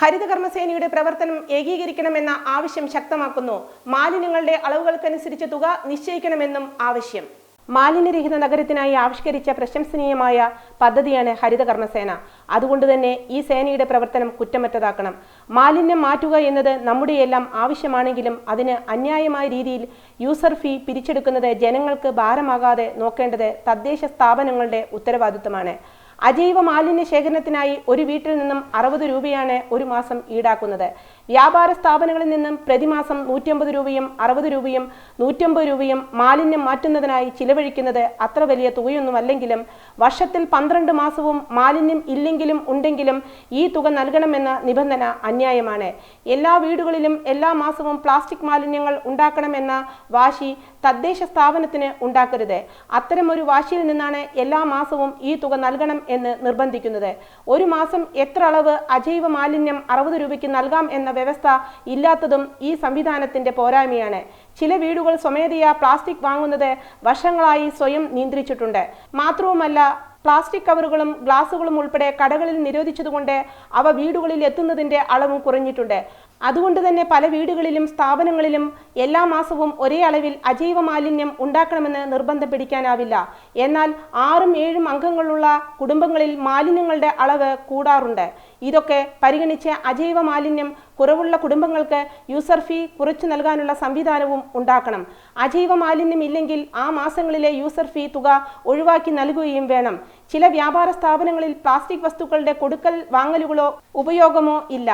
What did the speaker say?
ഹരിതകർമ്മസേനയുടെ പ്രവർത്തനം ഏകീകരിക്കണമെന്ന ആവശ്യം ശക്തമാക്കുന്നു. മാലിന്യങ്ങളുടെ അളവുകൾക്കനുസരിച്ച് തുക നിശ്ചയിക്കണമെന്നും ആവശ്യം. മാലിന്യരഹിത നഗരത്തിനായി ആവിഷ്കരിച്ച പ്രശംസനീയമായ പദ്ധതിയാണ് ഹരിതകർമ്മസേന. അതുകൊണ്ട് തന്നെ ഈ സേനയുടെ പ്രവർത്തനം കുറ്റമറ്റതാക്കണം. മാലിന്യം മാറ്റുക എന്നത് നമ്മുടെയെല്ലാം ആവശ്യമാണെങ്കിലും അതിന് അന്യായമായ രീതിയിൽ യൂസർ ഫീ പിരിച്ചെടുക്കുന്നത് ജനങ്ങൾക്ക് ഭാരമാകാതെ നോക്കേണ്ടത് തദ്ദേശ സ്ഥാപനങ്ങളുടെ ഉത്തരവാദിത്തമാണ് അജൈവ മാലിന്യ ശേഖരണത്തിനായി ഒരു വീട്ടിൽ നിന്നും അറുപത് രൂപയാണ് ഒരു മാസം ഈടാക്കുന്നത്. വ്യാപാര സ്ഥാപനങ്ങളിൽ നിന്നും പ്രതിമാസം നൂറ്റമ്പത് രൂപയും അറുപത് രൂപയും നൂറ്റമ്പത് രൂപയും മാലിന്യം മാറ്റുന്നതിനായി ചിലവഴിക്കുന്നത് അത്ര വലിയ തുകയൊന്നുമല്ലെങ്കിലും വർഷത്തിൽ പന്ത്രണ്ട് മാസവും മാലിന്യം ഇല്ലെങ്കിലും ഉണ്ടെങ്കിലും ഈ തുക നൽകണമെന്ന നിബന്ധന അന്യായമാണ്. എല്ലാ വീടുകളിലും എല്ലാ മാസവും പ്ലാസ്റ്റിക് മാലിന്യങ്ങൾ ഉണ്ടാക്കണമെന്ന വാശി തദ്ദേശ സ്ഥാപനത്തിന് ഉണ്ടാക്കരുത്. അത്തരമൊരു വാശിയിൽ നിന്നാണ് എല്ലാ മാസവും ഈ തുക നൽകണം എന്ന് നിർബന്ധിക്കുന്നത്. ഒരു മാസം എത്ര അളവ് അജൈവ മാലിന്യം അറുപത് രൂപയ്ക്ക് നൽകാം എന്ന വ്യവസ്ഥ ഇല്ലാത്തതും ഈ സംവിധാനത്തിന്റെ പോരായ്മയാണ്. ചില വീടുകൾ സ്വമേധയാ പ്ലാസ്റ്റിക് വാങ്ങുന്നത് വർഷങ്ങളായി സ്വയം നിയന്ത്രിച്ചിട്ടുണ്ട്. മാത്രവുമല്ല പ്ലാസ്റ്റിക് കവറുകളും ഗ്ലാസുകളും ഉൾപ്പെടെ കടകളിൽ നിരോധിച്ചതുകൊണ്ട് അവ വീടുകളിൽ എത്തുന്നതിന്റെ അളവും കുറഞ്ഞിട്ടുണ്ട്. അതുകൊണ്ട് തന്നെ പല വീടുകളിലും സ്ഥാപനങ്ങളിലും എല്ലാ മാസവും ഒരേ അളവിൽ അജൈവ മാലിന്യം ഉണ്ടാക്കണമെന്ന് നിർബന്ധം പിടിക്കാനാവില്ല. എന്നാൽ ആറും ഏഴും അംഗങ്ങളുള്ള കുടുംബങ്ങളിൽ മാലിന്യങ്ങളുടെ അളവ് കൂടാറുണ്ട്. ഇതൊക്കെ പരിഗണിച്ച് അജൈവ മാലിന്യം കുറവുള്ള കുടുംബങ്ങൾക്ക് യൂസർ ഫീ കുറച്ചു നൽകാനുള്ള സംവിധാനവും ഉണ്ടാക്കണം. അജൈവ മാലിന്യം ഇല്ലെങ്കിൽ ആ മാസങ്ങളിലെ യൂസർ ഫീ തുക ഒഴിവാക്കി നൽകുകയും വേണം. ചില വ്യാപാര സ്ഥാപനങ്ങളിൽ പ്ലാസ്റ്റിക് വസ്തുക്കളുടെ കൊടുക്കൽ വാങ്ങലുകളോ ഉപയോഗമോ ഇല്ല.